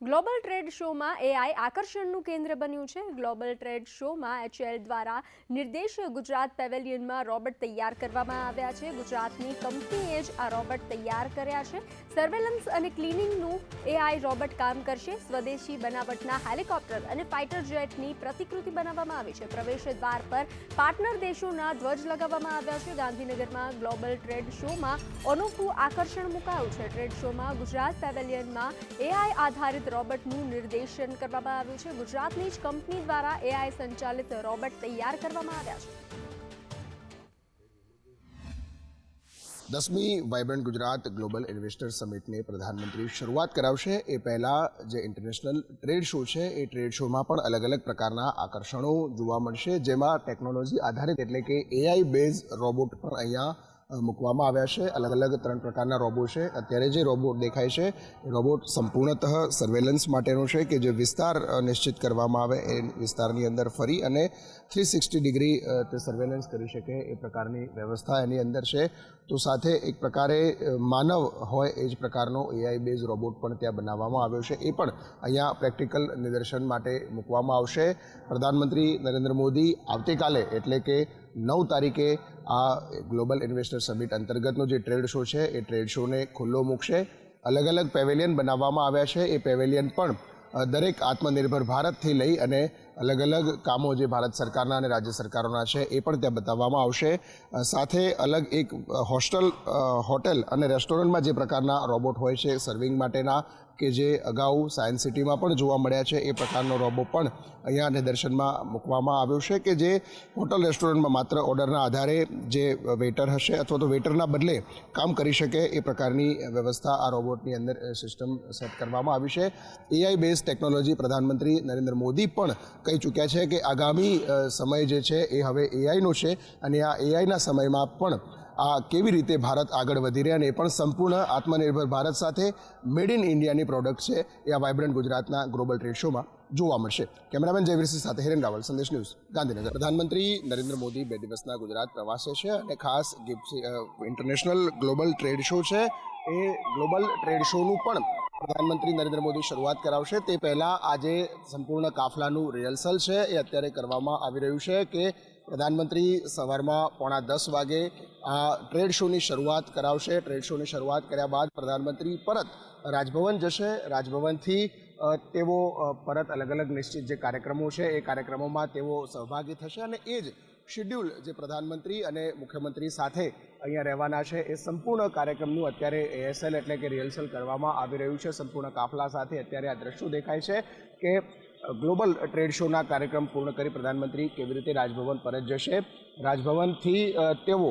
Global trade શોમાં AI આકર્ષણનું કેન્દ્ર બન્યું છે. ગ્લોબલ ટ્રેડ શોમાં એચએલ દ્વારા નિર્દેશ ગુજરાત પેવેલિયનમાં રોબોટ તૈયાર કરવામાં આવ્યા છે. ગુજરાતની કંપનીએ જ આ રોબોટ તૈયાર કર્યા છે. સર્વેલન્સ અને ક્લિનિંગનું એઆઈ રોબોટ કામ કરશે. સ્વદેશી બનાવટના હેલિકોપ્ટર અને ફાઇટર જેટની પ્રતિકૃતિ બનાવવામાં આવી છે. પ્રવેશ દ્વાર પર પાર્ટનર દેશોના ધ્વજ લગાવવામાં આવ્યા છે. ગાંધીનગરમાં ગ્લોબલ ટ્રેડ શોમાં અનોખું આકર્ષણ મુકાયું છે. ટ્રેડ શોમાં ગુજરાત પેવેલિયનમાં એઆઈ આધારિત રોબોટનું નિર્દેશન કરવામાં આવ્યું છે. ગુજરાતની જ કંપની દ્વારા એઆઈ સંચાલિત રોબોટ તૈયાર કરવામાં આવ્યા છે. દસમી વાઇબ્રન્ટ ગુજરાત ગ્લોબલ ઇન્વેસ્ટર સમિટને પ્રધાનમંત્રી શરૂઆત કરાવશે. એ પહેલાં જે ઇન્ટરનેશનલ ટ્રેડ શો છે, એ ટ્રેડ શોમાં પણ અલગ અલગ પ્રકારના આકર્ષણો જોવા મળશે. જેમાં ટેકનોલોજી આધારિત એટલે કે એઆઈ બેઝ રોબોટ પણ અહીંયા મૂકવામાં આવ્યા છે. અલગ અલગ ત્રણ પ્રકારના રોબોટ છે. અત્યારે જે રોબોટ દેખાય છે રોબોટ સંપૂર્ણતઃ સર્વેલન્સ માટેનો છે કે જે વિસ્તાર નિશ્ચિત કરવામાં આવે એ વિસ્તારની અંદર ફરી અને થ્રી સિક્સટી ડિગ્રી તે સર્વેલન્સ કરી શકે એ પ્રકારની વ્યવસ્થા એની અંદર છે. તો સાથે એક પ્રકારે માનવ હોય એ જ પ્રકારનો એઆઈ બેઝ રોબોટ પણ ત્યાં બનાવવામાં આવ્યો છે. એ પણ અહીંયા પ્રેક્ટિકલ નિદર્શન માટે મૂકવામાં આવશે. પ્રધાનમંત્રી નરેન્દ્ર મોદી આવતીકાલે એટલે કે નવ તારીખે આ ગ્લોબલ ઇન્વેસ્ટર સમિટ અંતર્ગતનો જે ટ્રેડ શો છે, એ ટ્રેડ શોને ખુલ્લો મૂકશે. અલગ અલગ પેવેલિયન બનાવવામાં આવ્યા છે. એ પેવેલિયન પણ દરેક આત્મનિર્ભર ભારતથી લઈ અને અલગ અલગ કામો જે ભારત સરકારના અને રાજ્ય સરકારોના છે, એ પણ ત્યાં બતાવવામાં આવશે. સાથે અલગ એક હોસ્ટેલ હોટેલ અને રેસ્ટોરન્ટમાં જે પ્રકારના રોબોટ હોય છે, સર્વિંગ માટેના કે જે અગાઉ સાયન્સ સિટીમાં પણ જોવા મળ્યા છે, એ પ્રકારનો રોબો પણ અહીંયા નિદર્શનમાં મૂકવામાં આવ્યો છે કે જે હોટલ રેસ્ટોરન્ટમાં માત્ર ઓર્ડરના આધારે જે વેઇટર હશે અથવા તો વેઇટરના બદલે કામ કરી શકે એ પ્રકારની વ્યવસ્થા આ રોબોટની અંદર સિસ્ટમ સેટ કરવામાં આવી છે. એઆઈ બેઝ ટેકનોલોજી પ્રધાનમંત્રી નરેન્દ્ર મોદી પણ કહી ચૂક્યા છે કે આગામી સમય જે છે એ હવે એઆઈનો છે અને આ એઆઈના સમયમાં પણ આ કેવી રીતે ભારત આગળ વધી રહ્યા અને એ પણ સંપૂર્ણ આત્મનિર્ભર ભારત સાથે મેડ ઇન ઇન્ડિયાની પ્રોડક્ટ છે એ આ વાઇબ્રન્ટ ગુજરાતના ગ્લોબલ ટ્રેડ શોમાં જોવા મળશે. કેમેરામેન જયવીરસિંહ સાથે હિરેન રાવલ, સંદેશ ન્યૂઝ, ગાંધીનગર. પ્રધાનમંત્રી નરેન્દ્ર મોદી બે દિવસના ગુજરાત પ્રવાસે છે અને ખાસ ઇન્ટરનેશનલ ગ્લોબલ ટ્રેડ શો છે. એ ગ્લોબલ ટ્રેડ શોનું પણ પ્રધાનમંત્રી નરેન્દ્ર મોદી શરૂઆત કરાવશે. તે પહેલાં આજે સંપૂર્ણ કાફલાનું રિહર્સલ છે. એ અત્યારે કરવામાં આવી રહ્યું છે કે પ્રધાનમંત્રી સવારમાં પોણા દસ વાગે આ ટ્રેડ શોની શરૂઆત કરાવશે. ટ્રેડ શોની શરૂઆત કર્યા બાદ પ્રધાનમંત્રી પરત રાજભવન જશે. રાજભવનથી તેઓ પરત અલગ અલગ નિશ્ચિત જે કાર્યક્રમો છે, એ કાર્યક્રમોમાં તેઓ સહભાગી થશે અને એ જ શેડ્યુલ જે પ્રધાનમંત્રી અને મુખ્યમંત્રી સાથે અહીંયા રહેવાના છે, એ સંપૂર્ણ કાર્યક્રમનું અત્યારે એએસએલ એટલે કે રિહર્સલ કરવામાં આવી રહ્યું છે. સંપૂર્ણ કાફલા સાથે અત્યારે આ દ્રશ્યો દેખાય છે કે ગ્લોબલ ટ્રેડ શોના કાર્યક્રમ પૂર્ણ કરી પ્રધાનમંત્રી કેવી રીતે રાજભવન પરત જશે? રાજભવનથી તેઓ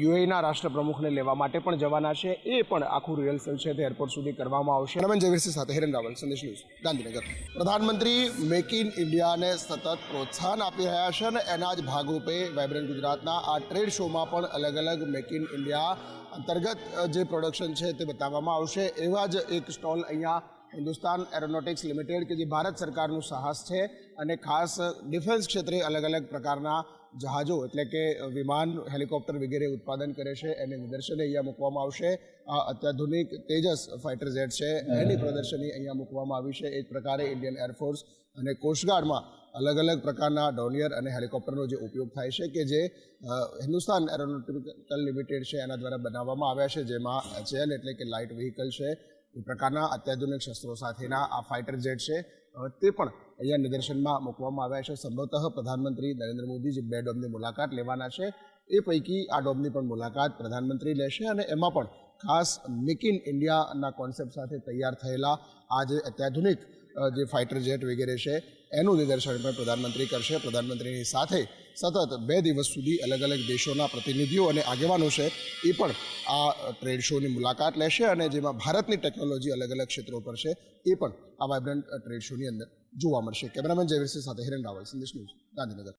યુએના રાષ્ટ્રપ્રમુખને લેવા માટે પણ જવાના છે. એ પણ આખું રિહર્સલ છે તે એરપોર્ટ સુધી કરવામાં આવશે. રમન જયવીરસિંહ સાથે હિરન રાવલ, સંદેશ ન્યૂઝ, ગાંધીનગર. પ્રધાનમંત્રી મેક ઇન ઇન્ડિયાને સતત પ્રોત્સાહન આપી રહ્યા છે અને એના જ ભાગરૂપે વાઇબ્રન્ટ ગુજરાતના આ ટ્રેડ શોમાં પણ અલગ અલગ મેક ઇન ઇન્ડિયા અંતર્ગત જે પ્રોડક્શન છે તે બતાવવામાં આવશે. એવા જ એક સ્ટોલ અહીંયા હિન્દુસ્તાન એરોનોટિક્સ લિમિટેડ કે જે ભારત સરકારનું સાહસ છે અને ખાસ ડિફેન્સ ક્ષેત્રે અલગ અલગ પ્રકારના જહાજો એટલે કે વિમાન, હેલિકોપ્ટર વગેરે ઉત્પાદન કરે છે, એને નિદર્શને અહીંયા મૂકવામાં આવશે. અત્યાધુનિક તેજસ ફાઇટર જેટ છે, એની પ્રદર્શની અહીંયા મૂકવામાં આવી છે. એ જ પ્રકારે ઇન્ડિયન એરફોર્સ અને કોસ્ટગાર્ડમાં અલગ અલગ પ્રકારના ડોનિયર અને હેલિકોપ્ટરનો જે ઉપયોગ થાય છે કે જે હિન્દુસ્તાન એરોનોટિકલ લિમિટેડ છે, એના દ્વારા બનાવવામાં આવ્યા છે, જેમાં એચએલ એટલે કે લાઇટ વ્હીકલ છે એ પ્રકારના અત્યાધુનિક શસ્ત્રો સાથેના આ ફાઇટર જેટ છે. તે પણ અહીંયા નિદર્શનમાં મૂકવામાં આવ્યા છે. સંભવતઃ પ્રધાનમંત્રી નરેન્દ્ર મોદી જે બે ડોમની મુલાકાત લેવાના છે. એ પૈકી આ ડોમની પણ મુલાકાત પ્રધાનમંત્રી લેશે અને એમાં પણ ખાસ મેક ઇન ઇન્ડિયાના કોન્સેપ્ટ સાથે તૈયાર થયેલા આ જે અત્યાધુનિક જે ફાઇટર જેટ વગેરે છે, એનું નિદર્શન પણ પ્રધાનમંત્રી કરશે. પ્રધાનમંત્રીની સાથે સતત બે દિવસ સુધી અલગ અલગ દેશોના પ્રતિનિધિઓ અને આગેવાનો છે, એ પણ આ ટ્રેડ શોની મુલાકાત લેશે અને જેમાં ભારતની ટેકનોલોજી અલગ અલગ ક્ષેત્રો પર છે, એ પણ આ વાઇબ્રન્ટ ટ્રેડ શોની અંદર જોવા મળશે. કેમેરામેન જયવીરસિંહ સાથે હિરેન રાવલ, સંદેશ ન્યૂઝ ગાંધીનગર.